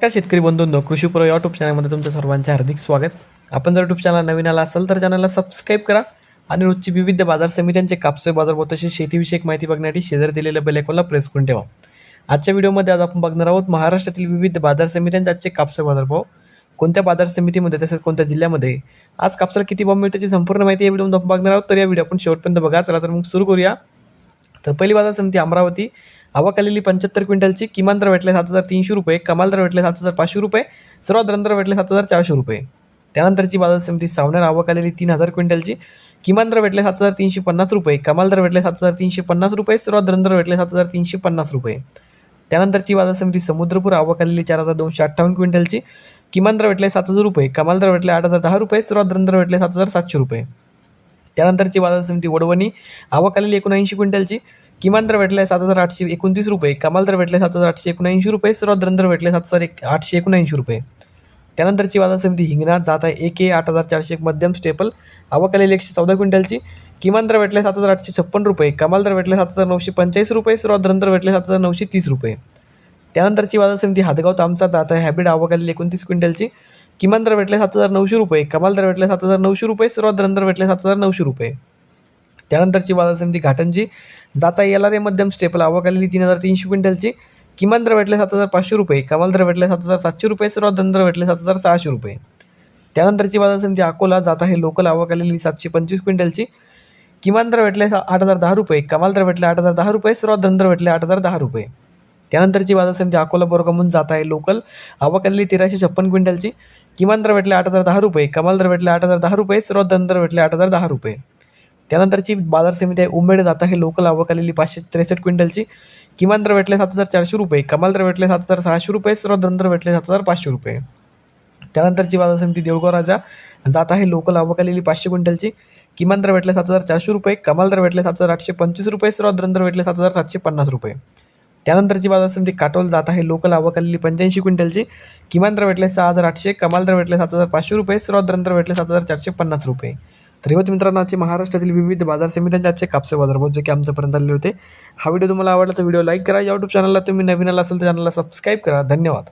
नमस्कार शेतकरी बंधूंनो कृषी प्रो यूट्यूब चॅनलमध्ये तुमचं सर्वांचे हार्दिक स्वागत. आपण जर यूट्यूब चॅनल नवीन आला असाल तर चॅनलला सबस्क्राईब करा आणि रोजची विविध बाजार समित्यांचे कापसे बाजार तसेच शेतीविषयक माहिती बघण्यासाठी शेजारी दिलेल्या बेलेकॉनला प्रेस करून ठेवा. आजच्या व्हिडिओमध्ये आज आपण बघणार आहोत महाराष्ट्रातील विविध बाजार समित्यांचे आजचे कापसे बाजारभाव. कोणत्या बाजार समितीमध्ये तसेच कोणत्या जिल्ह्यामध्ये? आज कापसाला किती भाव मिळते त्याची संपूर्ण माहिती या व्हिडिओमध्ये आपण बघणार आहोत. तर या व्हिडिओ आपण शेवटपर्यंत बघा. चला तर मग सुरू करूया. तर पहिली बाजार समिती अमरावती. आवक आलेली पंच्याहत्तर क्विंटलची किमान दर भेटले सात हजार तीनशे रुपये कमाल दर भेटले सात हजार पाचशे रुपये सर्वात दर भेटले सात हजार चारशे रुपये. त्यानंतरची बाजार समिती सावनेर आवक आलेली तीन हजार क्विंटलची किमान दर भेटले सात हजार तीनशे पन्नास रुपये कमाल दर भेटले सात हजार तीनशे पन्नास रुपये सर्वात दर भेटले सात हजार तीनशे पन्नास रुपये. त्यानंतरची बाजार समिती समुद्रपूर आवक आलेली चार हजार दोनशे अठ्ठावन्न क्विंटलची किमान दर भेटले सात हजार रुपये कमाल दर भेटले आठ हजार दहा रुपये सर्वात दर भेटले सात हजार सातशे रुपये. त्यानंतरची बाजार समिती वडवणी आवक आलेली एकोणऐंशी क्विंटलची किमान दर भेटले सात हजार आठशे एकोणतीस रुपये कमाल दर भेटले सात हजार आठशे एकोणऐंशी रुपये सर्वात दर भेटले सात हजार एक आठशे एकोणऐंशी रुपये. त्यानंतरची बाजार समिती हिंगणा जात आहे. एक ए आठ हजार चारशे एक मध्यम स्टेपल. आवक आलेली एकशे चौदा क्विंटलची. किमान दर भेटले सात हजार आठशे छप्पन रुपये कमाल दर भेटले सात हजार नऊशे पंचाळीस रुपये सर्वात दर भेटले सात हजार नऊशे तीस रुपये. त्यानंतरची बाजार समिती हादगाव तामचा जात आहे. हॅबिट आवक आलेली एकोणतीस क्विंटलची. किमान दर भेटले सात हजार नऊशे रुपये कमाल दर भेटले सात हजार नऊशे रुपये सर्वात दर भेटले सात हजार नऊशे रुपये. त्यानंतरची बाजार समिती घाटांची जाता येणार आहे मध्यम स्टेपल आवक तीन हजार तीनशे क्विंटलची. किमान दर भेटले सात हजार पाचशे रुपये. कमाल दर भेटले सात हजार सातशे रुपये. सर्वात दर भेटले सात हजार सहाशे रुपये. त्यानंतरची बाजार समिती अकोला जात आहे लोकल आवक सातशे पंचवीस क्विंटलची. किमान दर भेटले आठ हजार दहा रुपये. कमाल दर भेटले आठ हजार दहा रुपये. सर्वात दर भेटले आठ हजार दहा रुपये. त्यानंतरची बाजार समिती अकोला बोरगामून जात आहे लोकल आवक तेराशे छप्पन क्विंटलची. किमान दर भेटले आठ हजार दहा रुपये. कमाल दर भेटले आठ हजार दहा रुपये. सर्वात दर भेटले आठ हजार दहा रुपये. त्यानंतरची बाजार समिती आहे. उमेड जात आहे लोकल आवक आलेली पाचशे त्रेसष्ट क्विंटलची. किमान दर भेटले सात हजार चारशे रुपये. कमाल दर भेटले सात हजार सहाशे रुपये. सर्वधन दर भेटले सात हजार पाचशे रुपये. त्यानंतरची बाजार समिती देऊळगाव राजा. जात आहे लोकल आवक आलेली पाचशे क्विंटलची. किमान दर भेटले सात हजार चारशे रुपये. कमाल दर भेटले सात हजार आठशे पंचवीस रुपये. सर्वधन दर भेटले सात हजार सातशे पन्नास रुपये. त्यानंतरची बाजार समिती काटोल जात आहे लोकल आवक आलेली पंच्याऐंशी क्विंटलची. किमान दर भेटले सहा हजार आठशे. कमाल दर भेटले सात हजार पाचशे रुपये. सर्वधन दर भेटले सात हजार चारशे पन्नास रुपये. तर हे मित्रांनो आजचे महाराष्ट्रातील विविध बाजार समित्यांचे आजचे कापसे बाजार जे की आमच्यापर्यंत आलेले होते. हा व्हिडिओ तुम्हाला आवडला तर व्हिडिओ लाईक करा. यूट्यूब चॅनलला तुम्ही नवीन आला असेल तर चॅनलला सबस्क्राईब करा. धन्यवाद.